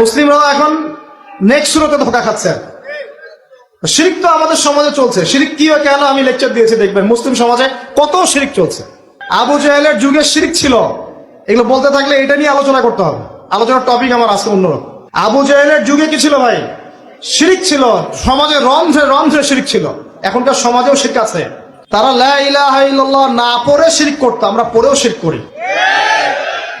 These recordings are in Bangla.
মুসলিমরাও এখন নেক্সট শুরুতে ধোকা খাচ্ছে। শিরিক তো আমাদের সমাজে চলছে। শিরিক কি কেন আমি লেকচার দিয়েছি দেখবেন। মুসলিম সমাজে কত শিরিক চলছে। আবু জাহেলের যুগে শিরিক ছিল। এগুলো বলতে থাকলে এটা নিয়ে আলোচনা করতে হবে। আলোচনার টপিক আমার আজকে অন্যরকম। আবু জাহেলের যুগে কি ছিল ভাই? শিরিক ছিল। সমাজে রন্ধ্রে রন্ধ্রে শিরিক ছিল। এখনকার সমাজেও শিরিক আছে। তারা লা ইলাহা ইল্লাল্লাহ না পড়ে শিরিক করতো। আমরা পড়েও শিরিক করি।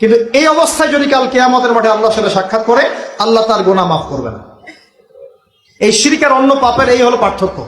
কিন্তু এই অবস্থায় যদি কাল কেয়ামতের মাঠে আল্লাহর সাথে সাক্ষাৎ করে, আল্লাহ তার গোনা মাফ করবে না এই শিরিকার অন্য পাপের এই হলো পার্থক্য।